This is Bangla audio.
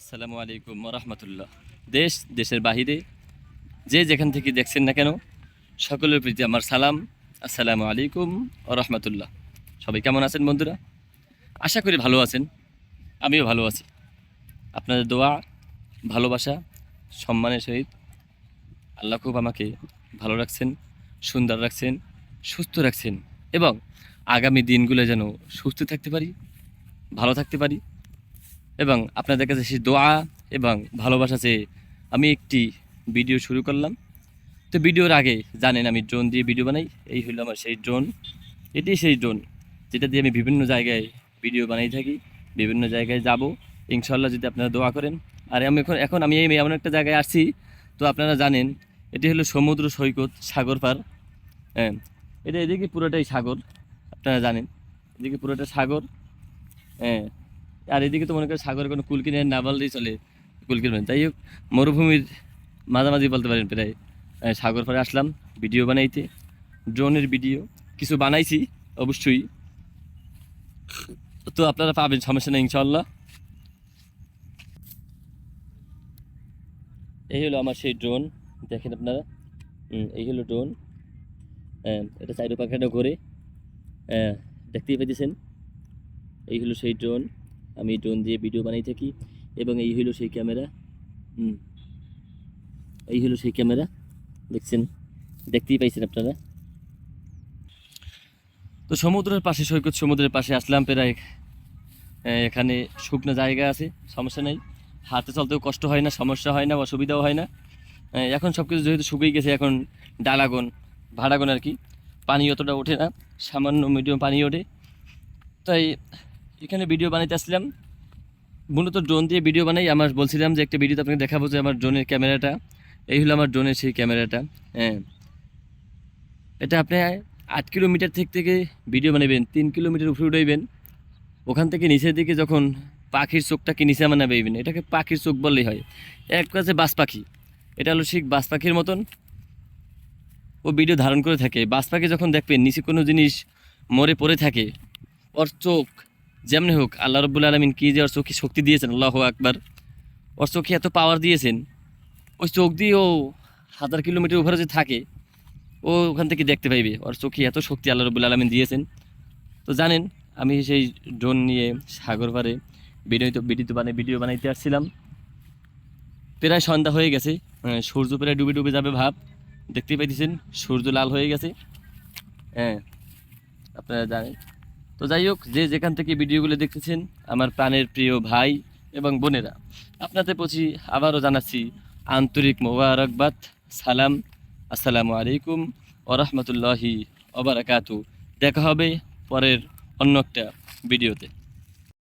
আসসালামু আলাইকুম রহমতুল্লাহ দেশ, দেশের বাহিরে, যে যেখান থেকে দেখছেন না কেন, সকলের প্রতি আমার সালাম। আসসালামু আলাইকুম রহমতুল্লাহ সবাই কেমন আছেন বন্ধুরা? আশা করি ভালো আছেন। আমিও ভালো আছি। আপনাদের দোয়া, ভালোবাসা, সম্মানের সহিত আল্লাহ খুব আমাকে ভালো রাখছেন, সুন্দর রাখছেন, সুস্থ রাখছেন এবং আগামী দিনগুলো যেন সুস্থ থাকতে পারি, ভালো থাকতে পারি। এবং আপনাদের কাছে সেই দোয়া এবং ভালোবাসা চেয়ে আমি একটি ভিডিও শুরু করলাম। তো ভিডিওর আগে জানেন আমি ড্রোন দিয়ে ভিডিও বানাই। এই হলো আমার সেই ড্রোন। এটি সেই ড্রোন যেটা দিয়ে আমি বিভিন্ন জায়গায় ভিডিও বানাই থাকি, বিভিন্ন জায়গায় যাব। ইনশাল্লাহ যদি আপনারা দোয়া করেন। আর আমি এখন এখন আমি এই এমন একটা জায়গায় আসছি। তো আপনারা জানেন, এটি হলো সমুদ্র সৈকত, সাগর পার। হ্যাঁ এটা এদিকে পুরোটাই সাগর। আপনারা জানেন, এদিকে পুরোটা সাগর। হ্যাঁ আর এদিকে তো মনে করেন সাগরে কোনো কুল কিনে না বললেই চলে কুল কিনবেন তাই হোক, মরুভূমির মাঝামাঝি বলতে পারেন প্রায় সাগর পাড়ে আসলাম ভিডিও বানাইতে। ড্রোনের ভিডিও কিছু বানাইছি, অবশ্যই। তো আপনারা পাবেন, সমস্যা নেই ইনশাল্লাহ এই হলো আমার সেই ড্রোন, দেখেন আপনারা। এই হলো ড্রোন। এটা চাইরো পাখাটা ঘুরে। দেখতেই পাইতেছেন। এই হলো সেই ড্রোন। আমি ড্রোন দিয়ে ভিডিও বানাই থাকি, এবং এই হলো সেই ক্যামেরা এই হলো সেই ক্যামেরা দেখছেন? দেখতেই পাইছেন আপনারা? তো সমুদ্রের পাশে, সৈকত সমুদ্রের পাশে আসলাম প্রায় এখানে শুকনো জায়গা আছে, সমস্যা নেই। হাতে চলতেও কষ্ট হয় না, সমস্যা হয় না, অসুবিধাও হয় না। এখন সব কিছু যেহেতু শুকিয়ে গেছে, এখন ডালাগন, ভাড়াগন আর কি। পানি অতটা ওঠে না, সামান্য মিডিয়াম পানি ওঠে। তাই এখানে ভিডিও বানাইতে আসলাম মূলত ড্রোন দিয়ে ভিডিও বানাই। আমার বলছিলাম যে একটা ভিডিওতে আপনাকে দেখাবো যে আমার ড্রোনের ক্যামেরাটা। এই হলো আমার ড্রোনের সেই ক্যামেরাটা। হ্যাঁ। এটা আপনি আট কিলোমিটার থেকে থেকে ভিডিও বানাবেন তিন কিলোমিটার উপরে উঠাইবেন। ওখান থেকে নিচের দিকে যখন পাখির চোখটাকে নিচে বানাবেন এটাকে পাখির চোখ বললেই হয়। এক কাছে বাস পাখি। এটা হলো ঠিক বাস পাখির মতন। ও ভিডিও ধারণ করে থাকে। বাস পাখি যখন দেখবেন, নিচে কোনো জিনিস মরে পড়ে থাকে, ওর চোখ যেমনি হোক, আল্লাহ রব্বুল আলমিন কী যে ওর চোখে শক্তি দিয়েছেন, আল্লাহ আকবার। ওর চোখে এত পাওয়ার দিয়েছেন, ওই চোখ দিয়ে ও হাজার কিলোমিটার উপরে যে থাকে, ও ওখান থেকে দেখতে পাইবে। ওর চোখে এত শক্তি আল্লাহ রব্বুল আলমিন দিয়েছেন। তো জানেন, আমি সেই ড্রোন নিয়ে সাগর পাড়ে ভিডিও তো ভিডিও বানাই ভিডিও বানাইতে আসছিলাম। প্রায় সন্ধ্যা হয়ে গেছে সূর্য প্রায় ডুবে ডুবে যাবে ভাব। দেখতেই পাইতেছেন, সূর্য লাল হয়ে গেছে। হ্যাঁ আপনারা জানেন। তো যাই হোক, যে যেখান থেকে ভিডিওগুলো দেখতেছেন, আমার প্রাণের প্রিয় ভাই এবং বোনেরা, আপনাদের প্রতি আবারও জানাচ্ছি আন্তরিক মোবারকবাদ, সালাম, আসসালামু আলাইকুম ওরহমতুল্লাহি অবরাকাতু দেখা হবে পরের অন্য একটা ভিডিওতে।